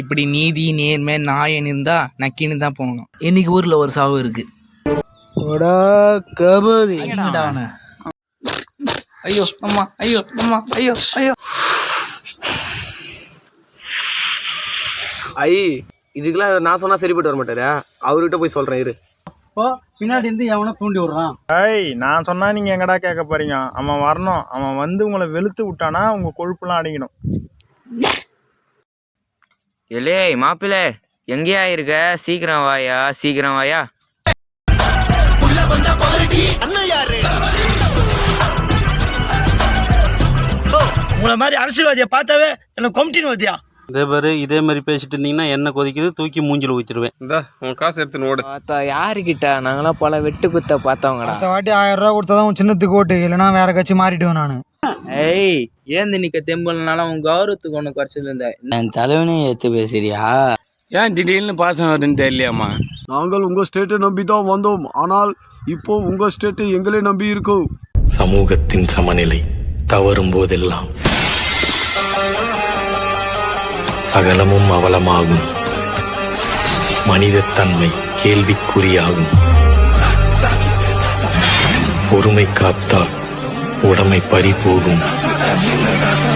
இப்படி நீதி நேர்மை நாயன் இருந்தா நக்கின்னு தான் போகணும். இன்னைக்கு ஊர்ல ஒரு சாவு இருக்கு? கபதி. ஐயோ அம்மா ஐயோ அம்மா ஐயோ ஐயோ. ஐ இதுக்கெல்லாம் நான் சொன்னா சரிப்பட்டு வர மாட்டாரு? அவர்கிட்ட போய் சொல்றேன் இரு. பின்னாடி இருந்து எவனோ தூண்டி விடுறான். ஏய் நான் சொன்னா நீங்க எங்கடா கேட்க போறீங்க? அவன் வரணும். அவன் வந்து உங்களை வெளுத்து விட்டானா உங்க கொழுப்புலாம் அடங்கிடும். எலே மாப்பிள்ளை எங்கேயா இருக்க? சீக்கிரம் வாயா சீக்கிரம் வாயா. உங்களை மாதிரி அரசியல்வாதியை பார்த்தாவே என்ன கொம்டின்னு வத்தியா இதே பாரு இதே மாதிரி பேசிட்டு இருந்தீங்கன்னா என்ன கொதிக்குது தூக்கி மூஞ்சில ஊற்றிடுவேன் இந்த உன் காசு எடுத்துன்னு ஓடு. பார்த்தா யாருக்கிட்ட? நாங்களாம் பல வெட்டு குத்த பார்த்தவங்கடா. அடுத்த வாட்டி ஆயிரம் ரூபா கொடுத்தா தான் உன் சின்னத்துக்கு ஓட்டு இல்லைன்னா வேற கட்சி மாறிடுவேன் நான். ஏய் ஏந்து நிக்க தெம்பல்னால உன் கௌரவத்துக்கு ஒண்ணு குறைச்சல் இருந்த என் தலைவனே ஏற்று பேசுறியா? ஏன் திடீர்னு பாசம் வருதுன்னு தெரியலையாம்மா? நாங்கள் உங்க ஸ்டேட்டை நம்பி தான் வந்தோம். ஆனால் இப்போ உங்க ஸ்டேட்டை எங்களை நம்பி இருக்கோம் சமூகத்தின் சமநிலை தவறும் போதெல்லாம். சகலமும் அவலமாகும். மனிதத்தன்மை கேள்விக்குறியாகும். பொறுமை காத்தால் உடமை பறி போகும்.